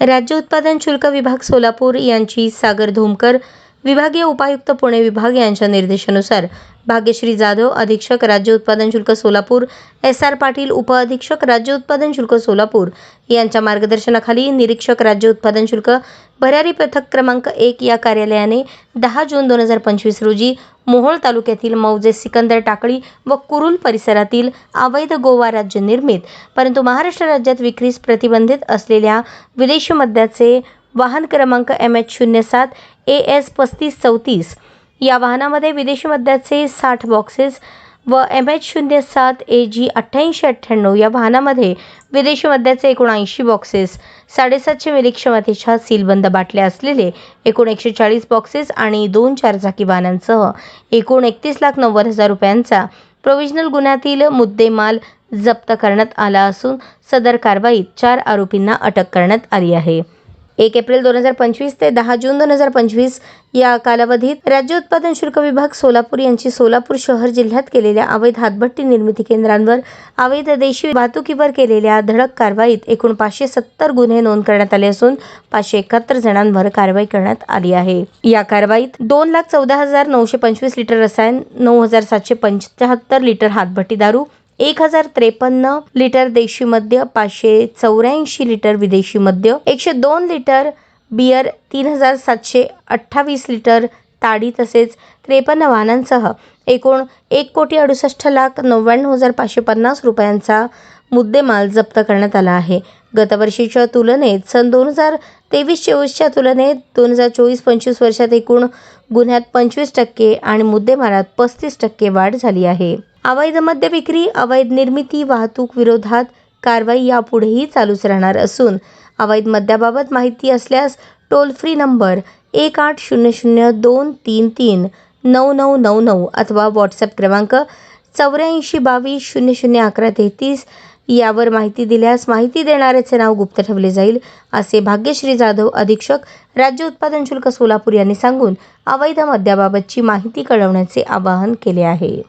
राज्य उत्पादन शुल्क विभाग सोलापूर यांची सागर धोमकर विभागीय उपायुक्त पुणे विभाग यांच्या निर्देशानुसार भाग्यश्री जाधव अधीक्षक राज्य उत्पादन शुल्क सोलापूर एस आर पाटील उपअधीक्षक राज्य उत्पादन शुल्क सोलापूर यांच्या मार्गदर्शनाखाली निरीक्षक राज्य उत्पादन शुल्क भरारी पथक क्रमांक एक या कार्यालयाने दहा जून दोन हजार पंचवीस रोजी मोहोळ तालुक्यातील मौजे सिकंदर टाकळी व कुरुल परिसरातील अवैध गोवा राज्य निर्मित. परंतु महाराष्ट्र राज्यात विक्रीस प्रतिबंधित असलेल्या विदेशी मद्याचे वाहन क्रमांक एम एच शून्य सात ए एस पस्तीस चौतीस या वाहनामध्ये विदेशी मद्याचे साठ बॉक्सेस व एम एच शून्य सात ए जी अठ्ठ्याऐंशी अठ्ठ्याण्णव या वाहनामध्ये विदेशी मद्याचे एकूण ऐंशी बॉक्सेस साडेसातशे मिली क्षमतेच्या सीलबंद बाटल्या असलेले एकूण एकशे चाळीस बॉक्सेस आणि दोन चारचाकी वाहनांसह एकूण एकतीस लाख नव्वद हजार रुपयांचा प्रोव्हिजनल गुन्ह्यातील मुद्देमाल जप्त करण्यात आला असून सदर कारवाईत चार आरोपींना अटक करण्यात आली आहे. एक एप्रिल दोन हजार पंचवीस ते दहा जून दोन हजार पंचवीस या कालावधीत राज्य उत्पादन शुल्क विभाग सोलापूर यांची सोलापूर शहर जिल्ह्यात केलेल्या अवैध हातभट्टी निर्मिती केंद्रांवर अवैध देशी वाहतुकीवर केलेल्या धडक कारवाईत एकूण पाचशे सत्तर गुन्हे नोंद करण्यात आले असून पाचशे एकाहत्तर जणांवर कारवाई करण्यात आली आहे. या कारवाईत दोन लाख चौदा हजार नऊशे पंचवीस लिटर रसायन नऊ हजार सातशे पंच्याहत्तर लिटर हातभट्टी दारू एक हजार त्रेपन्न लिटर देशी मद्य पाचशे चौऱ्याऐंशी लिटर विदेशी मद्य एकशे दोन लिटर बियर तीन हजार सातशे अठ्ठावीस लिटर ताडी तसेच त्रेपन्न वाहनांसह एकूण एक कोटी अडुसष्ट लाख नव्याण्णव हजार पाचशे पन्नास रुपयांचा मुद्देमाल जप्त करण्यात आला आहे. गतवर्षीच्या तुलनेत सन दोन हजार तेवीस चोवीसच्या तुलनेत दोन हजार चोवीस पंचवीस वर्षात एकूण गुन्ह्यात पंचवीस टक्के आणि मुद्देमालात पस्तीस टक्के वाढ झाली आहे. अवैध मद्य विक्री अवैध निर्मिती वाहतूक विरोधात कारवाई यापुढेही चालूच राहणार असून अवैध मद्याबाबत माहिती असल्यास टोल फ्री नंबर एक आठ शून्य शून्य दोन तीन तीन नऊ नऊ नऊ नऊ अथवा व्हॉट्सॲप क्रमांक चौऱ्याऐंशी बावीस शून्य शून्य अकरा तेहतीस यावर माहिती दिल्यास माहिती देणाऱ्याचे नाव गुप्त ठेवले जाईल असे भाग्यश्री जाधव अधीक्षक राज्य उत्पादन शुल्क सोलापूर यांनी सांगून अवैध मद्याबाबतची माहिती कळवण्याचे आवाहन केले आहे.